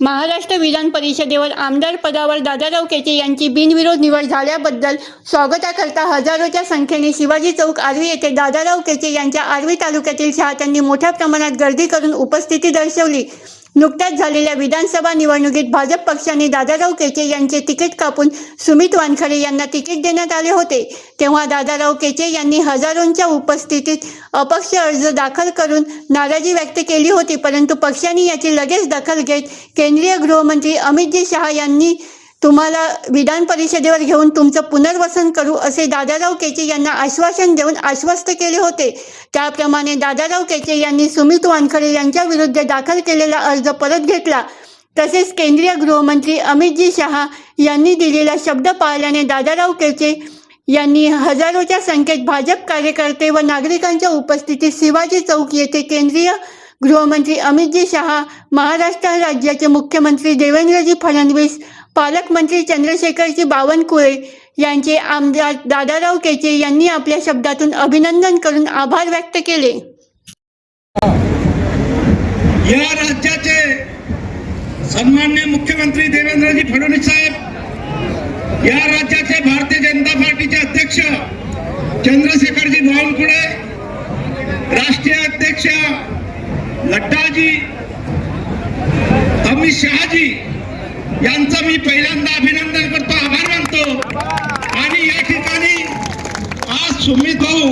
महाराष्ट्र विधान परिषदेवर आमदार पदावर दादाराव केचे यांची बिनविरोध निवड झाल्याबद्दल स्वागताकरता हजारोच्या संख्येने शिवाजी चौक आर्वी येथे दादाराव केचे यांच्या आर्वी तालुक्यातील चाहत्यांनी मोठ्या प्रमाणात गर्दी करून उपस्थिती दर्शवली. नुकत्याच झालेल्या विधानसभा निवडणुकीत भाजप पक्षाने दादाराव केचे यांचे तिकीट कापून सुमित वानखडे यांना तिकीट देण्यात आले होते. तेव्हा दादाराव केचे यांनी हजारोंच्या उपस्थितीत अपक्ष अर्ज दाखल करून नाराजी व्यक्त केली होती परंतु पक्षाने याची लगेच दखल घेत केंद्रीय गृहमंत्री अमितजी शहा यांनी तुम्हाला विधान परिषदेवर घेऊन तुमचं पुनर्वसन करू असे दादाराव केचे यांना आश्वासन देऊन आश्वस्त केले होते. त्याप्रमाणे दादाराव केचे यांनी सुमित वानखडे यांच्या विरुद्ध दाखल केलेला अर्ज परत घेतला. तसेच केंद्रीय गृहमंत्री अमितजी शहा यांनी दिलेला शब्द पाळल्याने दादाराव केचे यांनी हजारोच्या संख्येत भाजप कार्यकर्ते व नागरिकांच्या उपस्थितीत शिवाजी चौक येथे केंद्रीय गृहमंत्री अमितजी शहा महाराष्ट्र राज्याचे मुख्यमंत्री देवेंद्रजी फडणवीस पालकमंत्री चंद्रशेखरजी बावनकुळे यांचे आमदार दादाराव केचे यांनी आपल्या शब्दातून अभिनंदन करून आभार व्यक्त केले. या राज्याचे सन्मान्य मुख्यमंत्री देवेंद्रजी फडणवीस साहेब या राज्याचे भारतीय जनता पार्टीचे अध्यक्ष चंद्रशेखरजी बावनकुळे राष्ट्रीय अध्यक्ष नड्डाजी अमित शहाजी यांचं मी पहिल्यांदा अभिनंदन करतो आभार मानतो. आणि या ठिकाणी आज सुमित भाऊ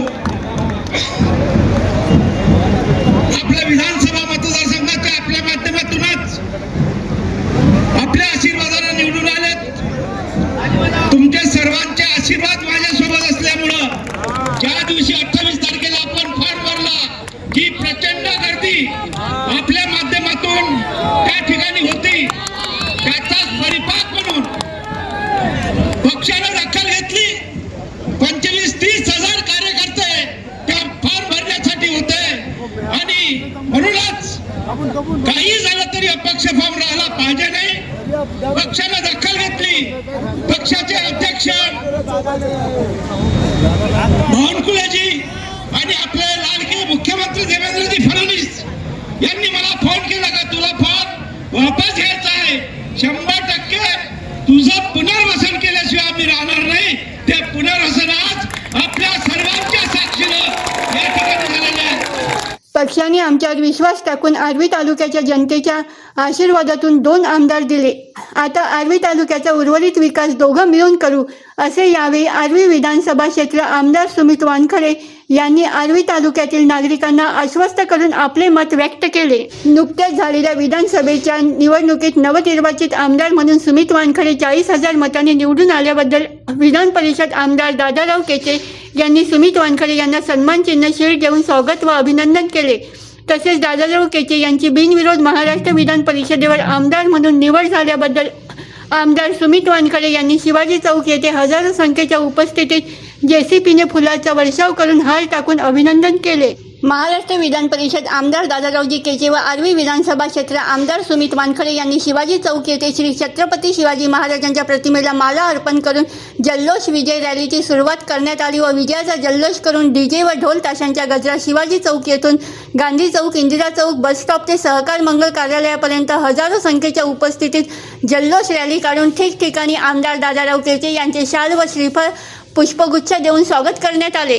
आपल्या विधानसभा ठिकाणी होती. त्याचाच परिपाक म्हणून पक्षानं दखल घेतली. पंचवीस तीस हजार कार्यकर्ते त्या फॉर्म भरण्यासाठी होते. आणि म्हणूनच काही झालं तरी अपक्ष फॉर्म राहिला पाहिजे नाही. पक्षानं दखल घेतली. पक्षाचे अध्यक्ष बावनकुळेजी आणि आपले लाडके मुख्यमंत्री देवेंद्रजी फडणवीस यांनी मला वापस घ्यायचा आहे. शंभर टक्के तुझं पुनर्वसन केल्याशिवाय आम्ही राहणार नाही ते पुनर्वसन आज आपल्या सर्वांच्या साक्षीनं या ठिकाणी झालेलं आहे पक्षाने आमच्यावर विश्वास टाकून आर्वी तालुक्याच्या जनतेच्या आशीर्वादातून दोन आमदार दिले. आता आर्वी तालुक्याचा उर्वरित विकास दोघं मिळून करू असे यावेळी आर्वी विधानसभा क्षेत्र आमदार सुमित वानखडे यांनी आर्वी तालुक्यातील नागरिकांना आश्वस्त करून आपले मत व्यक्त केले. नुकत्याच झालेल्या विधानसभेच्या निवडणुकीत नवनिर्वाचित आमदार म्हणून सुमित वानखडे चाळीस हजार मतांनी निवडून आल्याबद्दल विधान परिषद आमदार दादाराव केचे यांनी सुमित वानखडे यांना सन्मान चिन्ह शीळ देऊन स्वागत व अभिनंदन केले. तसेच दादाराव केचे यांची बिनविरोध महाराष्ट्र विधान परिषदेवर आमदार म्हणून निवड झाल्याबद्दल आमदार सुमित वानखडे यांनी शिवाजी चौक येथे हजारो संख्येच्या उपस्थितीत जेसीपीने फुलाचा वर्षाव करून हार टाकून अभिनंदन केले. महाराष्ट्र विधान परिषद आमदार दादारावजी केचे व आर्वी विधानसभा क्षेत्र आमदार सुमित वानखडे यांनी शिवाजी चौक येथे श्री छत्रपती शिवाजी महाराजांच्या प्रतिमेला माला अर्पण करून जल्लोष विजय रॅलीची सुरुवात करण्यात आली व विजयाचा जल्लोष करून डीजे व ढोल ताशांच्या गजरात शिवाजी चौक येथून गांधी चौक इंदिरा चौक बस स्टॉप ते सहकार मंगल कार्यालयापर्यंत हजारो संख्येच्या उपस्थितीत जल्लोष रॅली काढून ठिकठिकाणी आमदार दादाराव केचे यांचे शाल व श्रीफळ पुष्पगुच्छ देऊन स्वागत करण्यात आले.